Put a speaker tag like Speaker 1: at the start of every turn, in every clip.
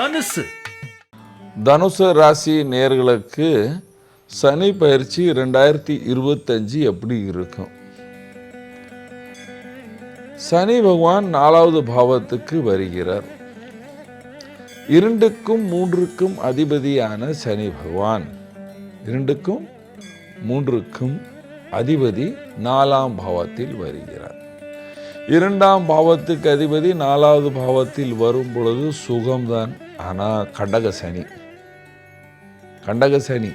Speaker 1: தனுசு.
Speaker 2: தனுசு ராசி நேர்களுக்கு சனி பயிற்சி ரெண்டாயிரத்தி இருபத்தஞ்சு எப்படி இருக்கும்? சனி பகவான் நாலாவது பாவத்துக்கு வருகிறார். இரண்டுக்கும் மூன்றுக்கும் அதிபதியான சனி பகவான். இரண்டுக்கும் மூன்றுக்கும் அதிபதி நாலாம் பாவத்தில் வருகிறார். இரண்டாம் பாவத்துக்கு அதிபதி நாலாவது பாவத்தில் வரும் பொழுது சுகம்தான். ஆனால் கண்டக சனி. கண்டக சனி.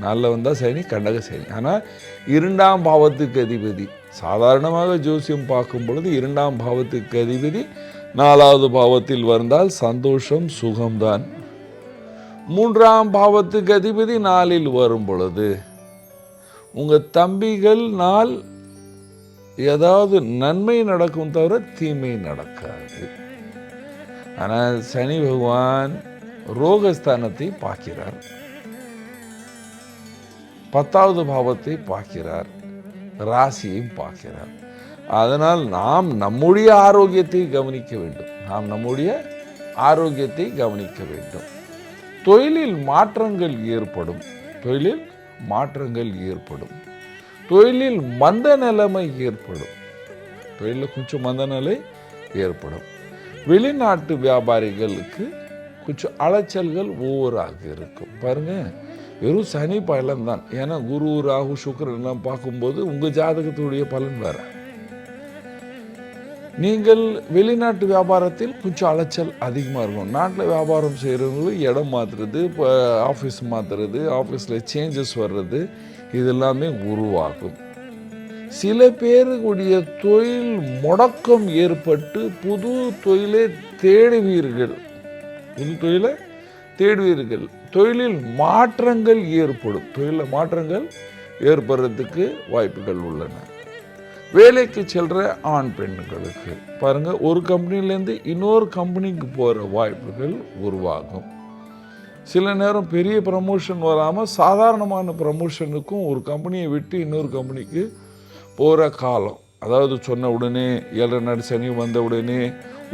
Speaker 2: நாளில் வந்தால் சனி கண்டக சனி. ஆனால் இரண்டாம் பாவத்துக்கு அதிபதி. சாதாரணமாக ஜோசியம் பார்க்கும் பொழுது இரண்டாம் பாவத்துக்கு அதிபதி நாலாவது பாவத்தில் வந்தால் சந்தோஷம் சுகம்தான். மூன்றாம் பாவத்துக்கு அதிபதி நாளில் வரும் பொழுது உங்கள் தம்பிகள் நாள் ஏதாவது நன்மை நடக்கும் தவிர தீமை நடக்காது. ஆனால் சனி பகவான் ரோகஸ்தானத்தை பார்க்கிறார். பத்தாவது பாவத்தை பார்க்கிறார். ராசியையும் பார்க்கிறார். அதனால் நாம் நம்முடைய ஆரோக்கியத்தை கவனிக்க வேண்டும். நாம் நம்முடைய ஆரோக்கியத்தை கவனிக்க வேண்டும். தொழிலில் மாற்றங்கள் ஏற்படும். தொழிலில் மாற்றங்கள் ஏற்படும். தொழிலில் மந்த நிலைமை ஏற்படும். தொழிலில் கொஞ்சம் மந்த நிலை ஏற்படும். வெளிநாட்டு வியாபாரிகளுக்கு கொஞ்சம் அலைச்சல்கள் ஓவராக இருக்கும். பாருங்கள் வெறும் சனி பலன் தான் ஏன்னா குரு ராகு சுக்கரன் எல்லாம் பார்க்கும்போது உங்கள் ஜாதகத்துடைய பலன் வேறு. நீங்கள் வெளிநாட்டு வியாபாரத்தில் கொஞ்சம் அலைச்சல் அதிகமாக இருக்கும். நாட்டில் வியாபாரம் செய்கிறவங்களுக்கு இடம் மாற்றுறது இப்போ ஆஃபீஸ் மாற்றுறது ஆஃபீஸில் சேஞ்சஸ் வர்றது இது எல்லாமே உருவாகும். சில பேருக்குடைய தொழில் முடக்கம் ஏற்பட்டு புது தொழிலை தேடுவீர்கள். புது தொழிலை தேடுவீர்கள். தொழிலில் மாற்றங்கள் ஏற்படும். தொழிலில் மாற்றங்கள் ஏற்படுறதுக்கு வாய்ப்புகள் உள்ளன. வேலைக்கு செல்கிற ஆண் பெண்களுக்கு பாருங்கள் ஒரு கம்பெனிலேருந்து இன்னொரு கம்பெனிக்கு போகிற வாய்ப்புகள் உருவாகும். சில நேரம் பெரிய ப்ரமோஷன் வராமல் சாதாரணமான ப்ரமோஷனுக்கும் ஒரு கம்பெனியை விட்டு இன்னொரு கம்பெனிக்கு போகிற காலம். அதாவது சொன்ன உடனே ஏழரை நாடு சனி வந்த உடனே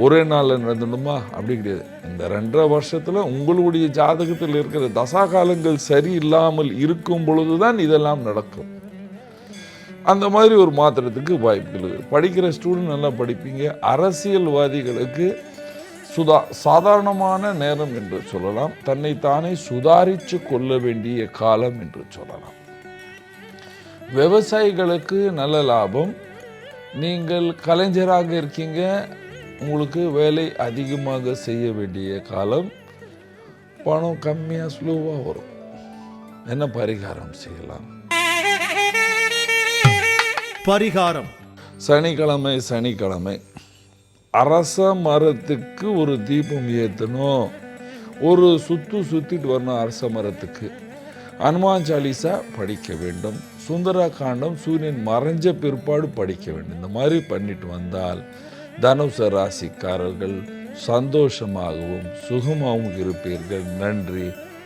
Speaker 2: ஒரே நாளில் நடந்துடுமா? அப்படி கிடையாது. இந்த ரெண்டரை வருஷத்தில் உங்களுடைய ஜாதகத்தில் இருக்கிற தசா காலங்கள் சரியில்லாமல் இருக்கும் பொழுது தான் இதெல்லாம் நடக்கும். அந்த மாதிரி ஒரு மாற்றத்துக்கு வாய்ப்புகள் படிக்கிற ஸ்டூடெண்ட் நல்லா படிப்பீங்க. அரசியல்வாதிகளுக்கு சுதா சாதாரணமான நேரம் என்று சொல்லலாம். தன்னைத்தானே சுதாரித்து கொள்ள வேண்டிய காலம் என்று சொல்லலாம். விவசாயிகளுக்கு நல்ல லாபம். நீங்கள் கலைஞராக இருக்கீங்க. உங்களுக்கு வேலை அதிகமாக செய்ய வேண்டிய காலம். பணம் கம்மியாக ஸ்லோவாக வரும். என்ன பரிகாரம் செய்யலாம்?
Speaker 1: பரிகாரம்.
Speaker 2: சனிக்கிழமை சனிக்கிழமை. அரச மரத்துக்கு ஒரு தீபம் ஏற்றணும் ஒரு சுத்து சுத்திட்டு வரணும் அரச மரத்துக்கு. ஹனுமான் சாலிசா படிக்க வேண்டும். சுந்தர காண்டம் சூரியன் மறைஞ்ச பிற்பாடு படிக்க வேண்டும். இந்த மாதிரி பண்ணிட்டு வந்தால் தனுச ராசிக்காரர்கள் சந்தோஷமாகவும் சுகமாகவும் இருப்பீர்கள். நன்றி.